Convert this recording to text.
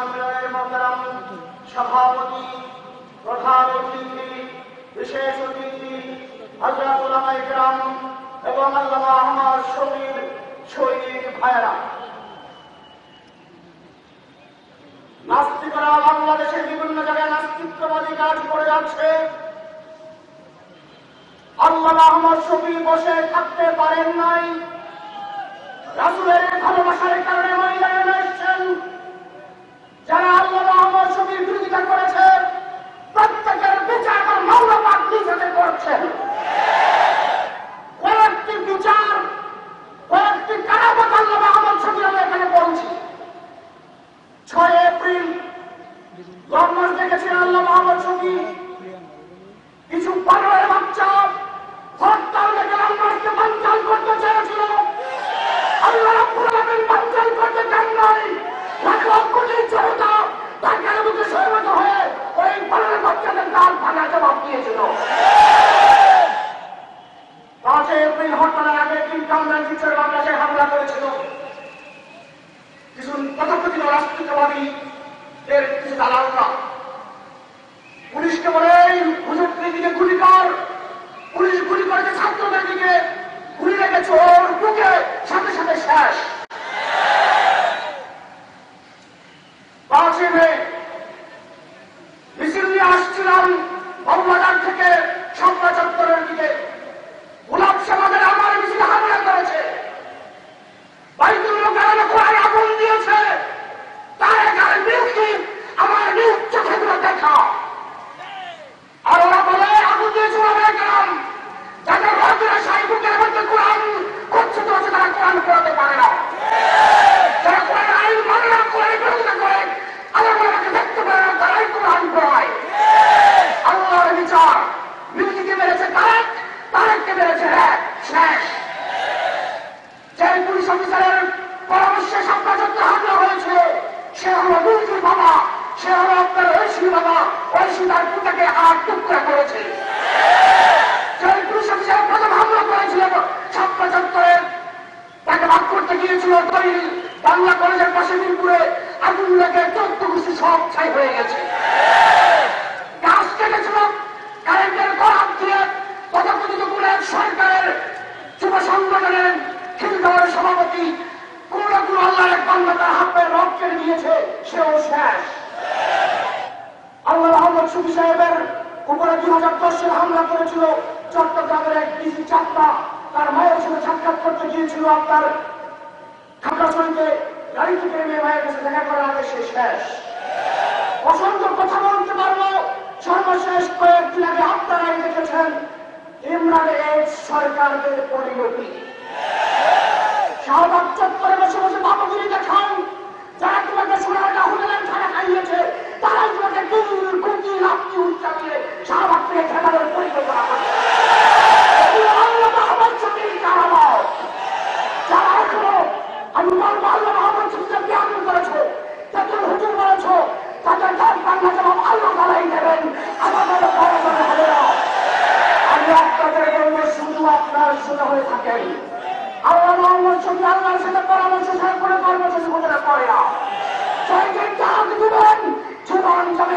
সম্মেলনের মহতারাম সভাপতি, প্রধান অতিথি, বিশেষ অতিথি হজরত উলামায়ে এবং আল্লামা আহমদ শফির সৈনিক ভাইয়েরা। নাস্তিকরা বাংলাদেশের বিভিন্ন জায়গায় নাস্তিকবাদী কাজ করে যাচ্ছে। আল্লাহ আহমদ শফি বসে থাকতে পারেন নাই। রাসুলের ভালোবাসার কারণে মহিলারা এসছেন যারা আল্লাহ আহমদ শফির বিরোধিতা করেছে প্রত্যেকের বিচার আর মামলা পাক নিজেকে করছেন কয়েকটি বিচার কয়েকটি কারাবাদ আল্লাহ আহমদ শফির আমি এখানে বলছি ছয় এপ্রিল গভর্নর দেখেছেন আল্লাহ মোহাম্মদ শফি। কিছু পাগলের বাচ্চা হরতাল দেখে আল্লাহকে বাঞ্চাল করতে চেয়েছিল। আল্লাহ রাব্বুল আলামিন করতে চান নাই। লাখ লক্ষ কোটি জনতা তাকে মুখে সহমত হয়ে ওই পাগলের বাচ্চাদের গাল ভাঙা জবাব দিয়েছিল। পাঁচই এপ্রিল হরতালের আগে তিন কামরান শিক্ষার বাংলাদেশে হামলা করেছিল। কিছু তথাকথিত 这是大老师 সে হলো আপনার ঐশী বাবা ঐশী তার পুতাকে আট টুকরা করেছে। যে পুলিশ অফিসার প্রথম সভাপতি কোন কোন আল্লাহর এক বাংলা তার হাতে রক কেড়ে নিয়েছে সেও শেষ। আল্লাহ মোহাম্মদ সুফি সাহেবের উপরে দুই হাজার দশ সালে হামলা করেছিল। চট্টগ্রামের এক ডিসি চাকমা তার মায়ের সঙ্গে সাক্ষাৎ করতে গিয়েছিল। আপনার খাগড়াছড়িতে গাড়ি থেকে নেমে মায়ের কাছে দেখা করার আগে সে শেষ। অসংখ্য কথা বলতে পারব। সর্বশেষ কয়েকদিন আগে আপনারাই দেখেছেন, ইমরান এইড সরকারদের পরিণতি। শাহবাগ চত্বরে খেলানোর পরিকল্পনা করছে। যারা এখনও আমি বলব আল্লাহ মাহমুদ শফিকে জ্ঞান করেছ তাদের হুজুর বলেছ তাদের দল বাংলা জবাব আল্লাহ তালাই দেবেন আমাদের বড় মনে হবে না আমি আপনাদের জন্য শুধু আপনার শুনে হয়ে থাকেন আল্লাহ মোহাম্মদ শফি আল্লাহর পরামর্শ করে না জীবন যাবে